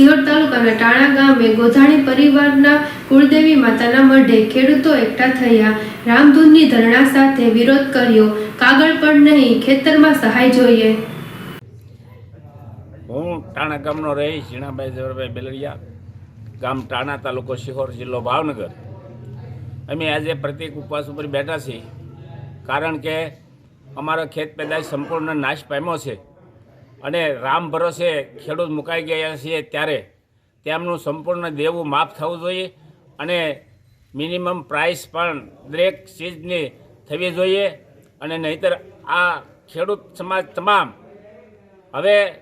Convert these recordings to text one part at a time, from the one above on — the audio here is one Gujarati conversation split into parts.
સિહોર તાલુકાના ટાણા ગામે ગોધાણી પરિવારના કુળદેવી માતાના મઢે ખેડૂતો એકઠા થયા. રામધૂનની ધરણા સાથે વિરોધ કર્યો. કાગળ પણ નહીં, ખેતરમાં સહાય જોઈએ. હું ટાણા ગામનો રહીશ ઝીણાભાઈ ઝવરભાઈ બેલડિયા. ગામ ટાણા તાલુકો શિહોર જિલ્લો ભાવનગર. અમે આજે પ્રતિક ઉપવાસ ઉપર બેઠા છીએ. કારણ કે અમારો ખેત પેદાશ સંપૂર્ણ નાશ પામ્યો છે. અને રામ ભરોસે ખેડૂત મુકાઈ ગયા છીએ ત્યારે તેમનું સંપૂર્ણ દેવું માફ થવું જોઈએ અને મિનિમમ પ્રાઇસ પણ દરેક ચીજની થવી જોઈએ અને નહીંતર આ ખેડૂત સમાજ તમામ હવે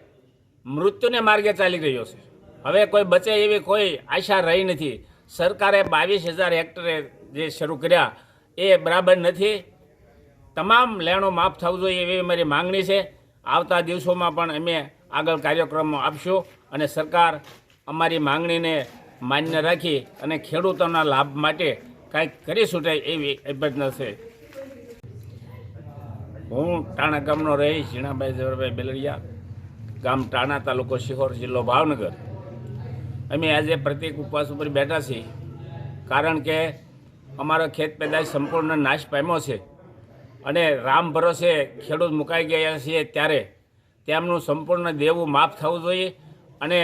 મૃત્યુને માર્ગે ચાલી રહ્યો છે. હવે કોઈ બચે એવી કોઈ આશા રહી નથી. સરકારે બાવીસ હજાર હેક્ટરે જે શરૂ કર્યા એ બરાબર નથી. તમામ લેણો માફ થવું જોઈએ એવી મારી માંગણી છે. આવતા દિવસોમાં પણ અમે આગળ કાર્યક્રમો આપશું અને સરકાર અમારી માંગણીને માન્ય રાખી અને ખેડૂતોના લાભ માટે કાંઈક કરી છૂટાય એવી અભ્યર્થના છે. હું ટાણા ગામનો રહી ઝીણાભાઈ ઝવરભાઈ બેલડિયા, ગામ ટાણા તાલુકો શિહોર જિલ્લો ભાવનગર. અમે આજે પ્રત્યેક ઉપવાસ ઉપર બેઠા છીએ. કારણ કે અમારો ખેત પેદાશ સંપૂર્ણ નાશ પામ્યો છે. અને રામ ભરોસે ખેડૂત મુકાઈ ગયા છીએ ત્યારે તેમનું સંપૂર્ણ દેવું માફ થવું જોઈએ અને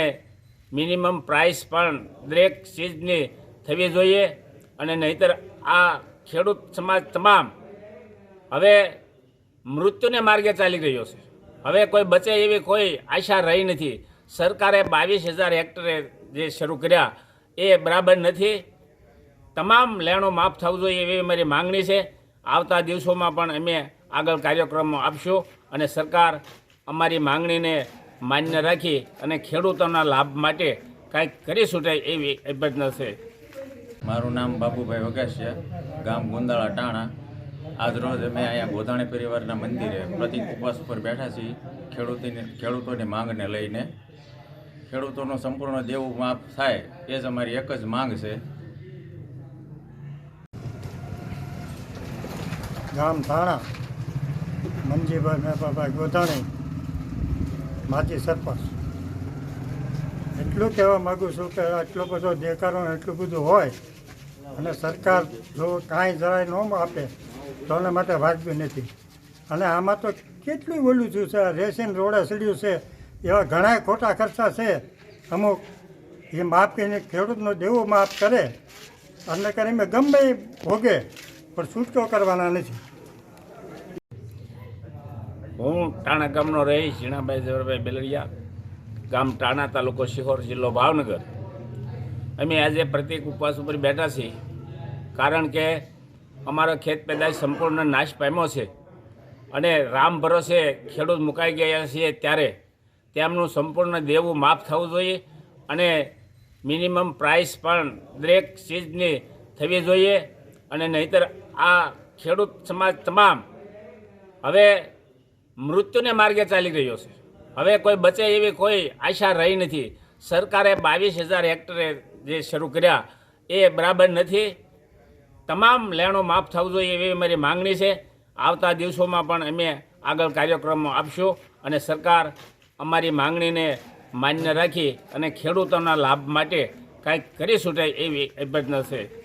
મિનિમમ પ્રાઇસ પણ દરેક ચીજની થવી જોઈએ અને નહીંતર આ ખેડૂત સમાજ તમામ હવે મૃત્યુને માર્ગે ચાલી રહ્યો છે. હવે કોઈ બચે એવી કોઈ આશા રહી નથી. સરકારે બાવીસ હજાર હેક્ટરે જે શરૂ કર્યા એ બરાબર નથી. તમામ લેણો માફ થવું જોઈએ એવી મારી માંગણી છે. આવતા દિવસોમાં પણ અમે આગળ કાર્યક્રમો આપશું અને સરકાર અમારી માંગણીને માન્ય રાખી અને ખેડૂતોના લાભ માટે કાંઈક કરી છૂટે એવી અભ્યર્થના છે. મારું નામ બાબુભાઈ વગાસિયા, ગામ ગુંદાળા, ટાણા. આજ રોજ અમે અહીંયા ગોધાણી પરિવારના મંદિરે પ્રતિક ઉપવાસ ઉપર બેઠા છીએ, ખેડૂતોની ખેડૂતોની માંગને લઈને. ખેડૂતોનો સંપૂર્ણ દેવું માફ થાય એ જ અમારી એક જ માંગ છે. ગામ થાણા મંજીભાઈ મહેપાભાઈ ગોધાણી, માજી સરપંચ. એટલું કહેવા માગું છું કે આટલો બધો દેકારો એટલું બધું હોય અને સરકાર જો કાંઈ જરાય ન આપે તો એના માટે વાજબી નથી. અને આમાં તો કેટલું બોલું છું છે રેશન રોડે સીડ્યું છે, એવા ઘણા ખોટા ખર્ચા છે. અમુક એ માફ કરીને ખેડૂતનો દેવું માફ કરે, અને કરીને ગમે ભોગે. પણ છૂટકો કરવાના નથી? હું ટાણા ગામનો રહી ઝીણાભાઈ ઝવરભાઈ બેલડિયા ગામ ટાણા તાલુકો શિહોર જિલ્લો ભાવનગર. અમે આજે પ્રતિક ઉપવાસ ઉપર બેઠા છીએ, કારણ કે અમારો ખેત પેદાશ સંપૂર્ણ નાશ પામ્યો છે અને રામ ભરોસે ખેડૂત મુકાઈ ગયા છીએ ત્યારે તેમનું સંપૂર્ણ દેવું માફ થવું જોઈએ અને મિનિમમ પ્રાઇસ પણ દરેક ચીજની થવી જોઈએ અને નહીંતર આ ખેડૂત સમાજ તમામ હવે મૃત્યુને માર્ગે ચાલી રહ્યો છે. હવે કોઈ બચે એવી કોઈ આશા રહી નથી. સરકારે બાવીસ હજાર હેક્ટરે જે શરૂ કર્યા, એ બરાબર નથી. તમામ લેણો માફ થવું જોઈએ એવી મારી માંગણી છે. આવતા દિવસોમાં પણ અમે આગળ કાર્યક્રમો આપશું અને સરકાર અમારી માંગણીને માન્ય રાખી અને ખેડૂતોના લાભ માટે કંઈક કરી છૂટે એવી અભ્યર્થના છે.